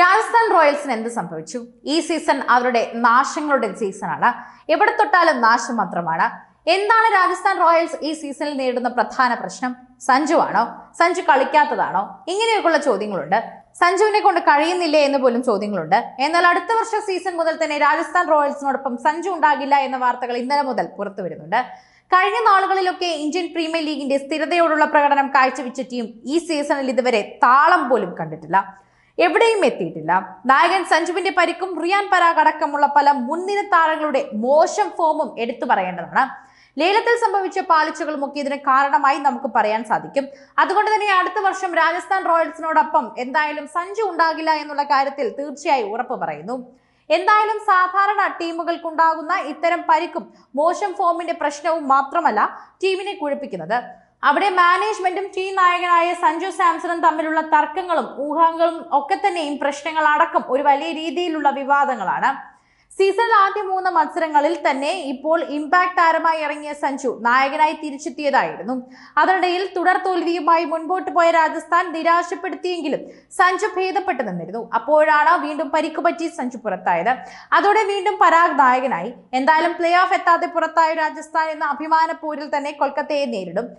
രാജസ്ഥാൻ റോയൽസിന് എന്ത് സംഭവിച്ചു? ഈ സീസൺ അവരുടെ നാശങ്ങളുടെ സീസണാണ് എവിടെ തൊട്ടാലും നാശം മാത്രമാണ്. എന്താണ് രാജസ്ഥാൻ റോയൽസ് ഈ സീസണിൽ നേരിടുന്ന പ്രധാന പ്രശ്നം? സഞ്ജു ആണോ? സഞ്ജു കളിക്കാത്തതാണോ? ഇങ്ങനെയൊക്കെയുള്ള ചോദ്യങ്ങളുണ്ട്. സഞ്ജുവിനെ കൊണ്ട് കഴിയുന്നില്ലേ എന്ന് പോലും ചോദ്യങ്ങളുണ്ട്. എന്നാൽ അടുത്ത വർഷ സീസൺ മുതൽ തന്നെ രാജസ്ഥാൻ റോയൽസിനോടൊപ്പം സഞ്ജു ഉണ്ടാകില്ല എന്ന വാർത്തകൾ ഇന്നലെ മുതൽ പുറത്തു വരുന്നുണ്ട്. കഴിഞ്ഞ നാളുകളിലൊക്കെ ഇന്ത്യൻ പ്രീമിയർ ലീഗിന്റെ സ്ഥിരതയോടുള്ള പ്രകടനം കാഴ്ചവെച്ച ടീം ഈ സീസണിൽ ഇതുവരെ താളം പോലും കണ്ടിട്ടില്ല. എവിടെയും എത്തിയിട്ടില്ല. നായകൻ സഞ്ജുവിന്റെ പരിക്കും റിയാൻ പരാഗ് അടക്കമുള്ള പല മുൻനിര താരങ്ങളുടെ മോശം ഫോമും എടുത്തു പറയേണ്ടതാണ്. ലേലത്തിൽ സംഭവിച്ച പാളിച്ചകളുമൊക്കെ ഇതിന് കാരണമായി നമുക്ക് പറയാൻ സാധിക്കും. അതുകൊണ്ട് തന്നെ അടുത്ത വർഷം രാജസ്ഥാൻ റോയൽസിനോടൊപ്പം എന്തായാലും സഞ്ജു ഉണ്ടാകില്ല എന്നുള്ള കാര്യത്തിൽ തീർച്ചയായും ഉറപ്പ് പറയുന്നു. എന്തായാലും സാധാരണ ടീമുകൾക്കുണ്ടാകുന്ന ഇത്തരം പരിക്കും മോശം ഫോമിന്റെ പ്രശ്നവും മാത്രമല്ല ടീമിനെ കുഴപ്പിക്കുന്നത്. അവിടെ മാനേജ്മെന്റും ടീം നായകനായ സഞ്ജു സാംസണും തമ്മിലുള്ള തർക്കങ്ങളും ഊഹങ്ങളും ഒക്കെ തന്നെയും പ്രശ്നങ്ങൾ അടക്കം ഒരു വലിയ രീതിയിലുള്ള വിവാദങ്ങളാണ്. സീസണിൽ ആദ്യ മൂന്ന് മത്സരങ്ങളിൽ തന്നെ ഇപ്പോൾ ഇമ്പാക്ട് താരമായി ഇറങ്ങിയ സഞ്ജു നായകനായി തിരിച്ചെത്തിയതായിരുന്നു. അതിനിടയിൽ തുടർ തോൽവിയുമായി മുൻപോട്ട് പോയ രാജസ്ഥാൻ നിരാശപ്പെടുത്തിയെങ്കിലും സഞ്ജു ഭേദപ്പെട്ടു നിന്നിരുന്നു. അപ്പോഴാണ് വീണ്ടും പരിക്ക് പറ്റി സഞ്ജു പുറത്തായത്. അതോടെ വീണ്ടും പരാഗ് നായകനായി. എന്തായാലും പ്ലേ ഓഫ് എത്താതെ പുറത്തായ രാജസ്ഥാൻ എന്ന അഭിമാന പോരിൽ തന്നെ കൊൽക്കത്തയെ നേരിടും.